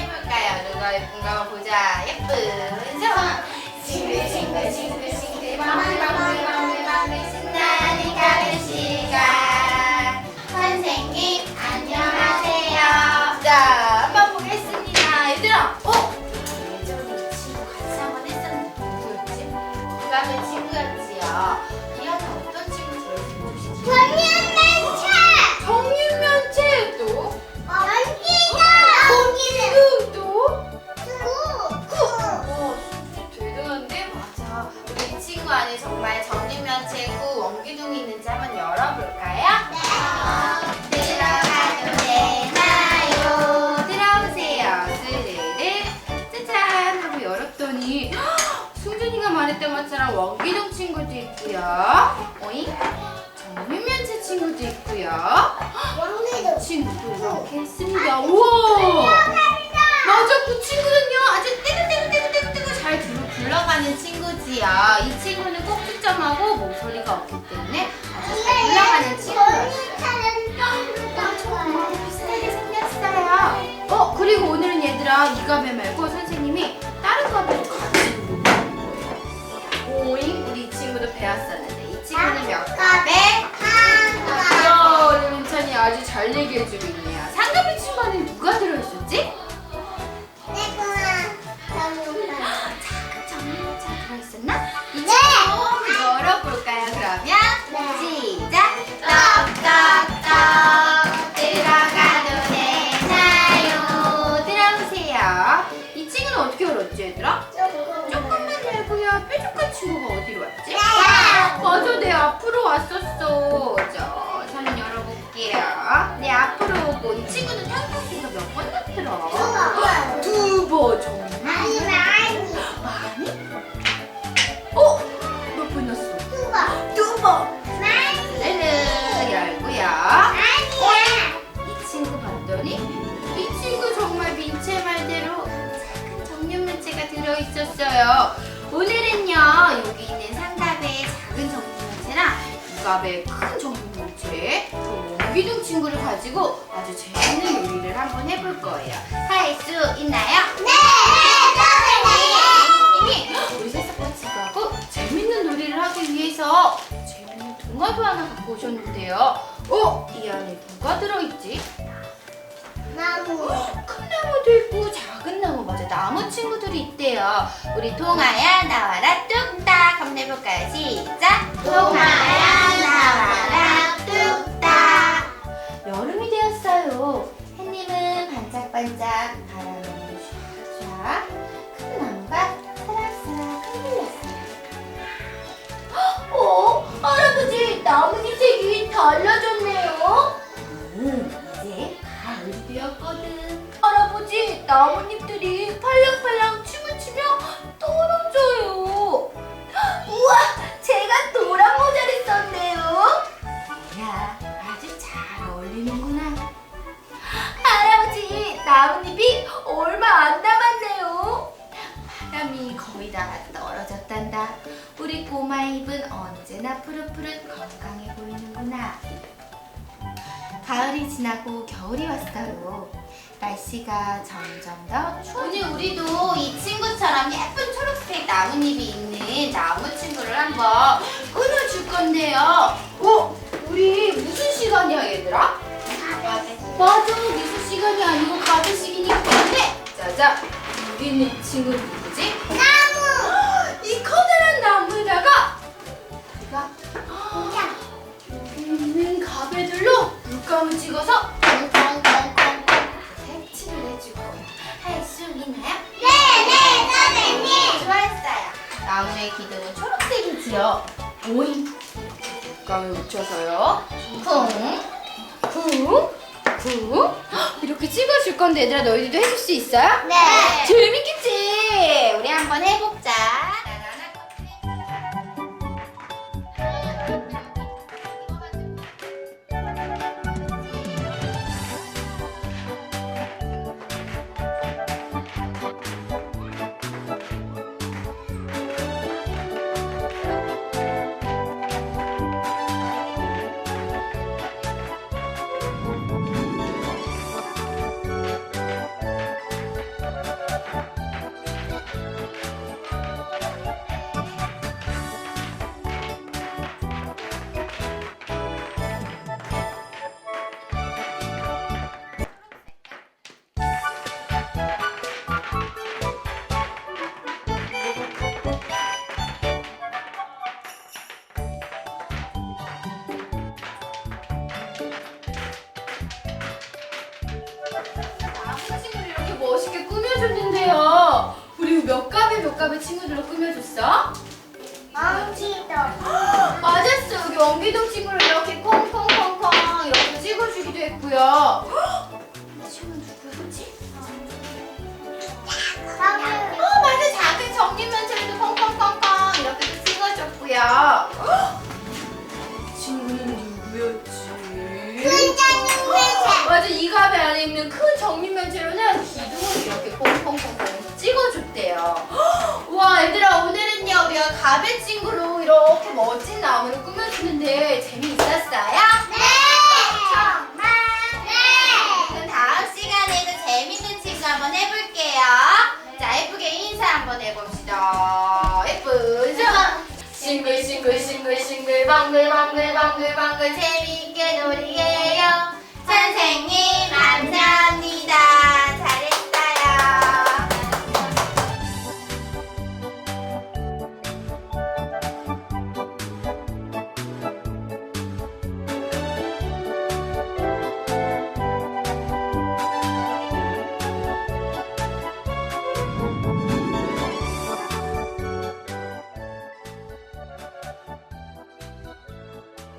해볼까요? 누가 예쁜가 보자. 예쁜. 오잉? 정육면체 친구도 있고요. 연기도 친구도 이렇게 했습니다. 우와! 맞아, 그 친구는요 아주 떼굴떼굴떼굴떼굴 잘 굴- 굴러가는 친구지요. 이 친구는 꼭지점하고 목소리가 없기 때문에 아주 잘 굴러가는 친구였어요. 정말 비슷하게 생겼어요. 어, 그리고 오늘은 얘들아 이 가베 잘 얘기해주고 있네요. 상가비 친구는 누가 들어있었지? 작은 정리자 들어있었나? 이 네. 친구 열어볼까요 그러면? 네. 시작! 떡떡떡 들어가도 되나요? 들어오세요. 이 친구는 어떻게 열었지 얘들아? 조금만 열고요. 뾰족한 친구가 어디로 왔지? 맞아, 내 앞으로 왔었어. 자, 두 번. 정말 많이? 어? 몇번 넣었어? 두 번. 얘는 열고요. 이 친구 봤더니 이 친구 정말 민채 말대로 작은 정육면체가 들어있었어요. 오늘은요 여기 있는 상갑의 작은 정육면체랑 이갑의 큰 정육 그 원기둥 친구를 가지고 아주 재밌는 요리를 한번 해볼 거예요. 할 수 있나요? 선생님이 우리 새싹과 친구하고 재밌는 놀이를 하기 위해서 재밌는 동화도 하나 갖고 오셨는데요. 어? 이 안에 누가 들어있지? 큰 나무도 있고 작은 나무 맞아 나무 친구들이 있대요 우리 동아야 나와라 뚝딱 한번 해볼까요 시작 동아야 달라졌네요 음, 이제 가을이 되었거든. 할아버지, 나뭇잎 거의 다 떨어졌단다. 우리 꼬마 잎은 언제나 푸릇푸릇 건강해 보이는구나. 가을이 지나고 겨울이 왔어요. 날씨가 점점 더 추워. 오늘 우리도 이 친구처럼 예쁜 초록색 나뭇잎이 있는 나무 친구를 한번 끊어줄 건데요. 어? 우리 무슨 시간이야, 얘들아? 맞아, 미술 시간이 아니고 시간이기 때문에 짜자, 여기 있는 이 친구 물감을 찍어서 꽁꽁꽁꽁꽁 색칠을 해줄 거예요. 할수 있나요? 좋았어요. 나무의 기둥은 초록색이지요. 오잉. 물감을 묻혀서요. 쿵, 쿵, 쿵. 헉, 이렇게 찍어줄 건데 얘들아 너희들도 해줄 수 있어요? 재밌겠지? 우리 한번 해보자. 친구들로 꾸며줬어? 왕기도. 맞았어. 여기 원기동 친구를 이렇게 콩콩콩콩 이렇게 찍어주기도 했고요. 이 친구 누구지? 어 맞아. 작은 정리면체도 콩콩콩콩 이렇게 또 찍어줬고요. 이 친구는 누구였지? 맞아. 이 가게 안에 있는 큰 정리면체로는 해봅시다. 예쁘죠? 싱글 싱글 싱글 싱글 방글 방글 방글 방글 재미있게 놀이해요. 선생님.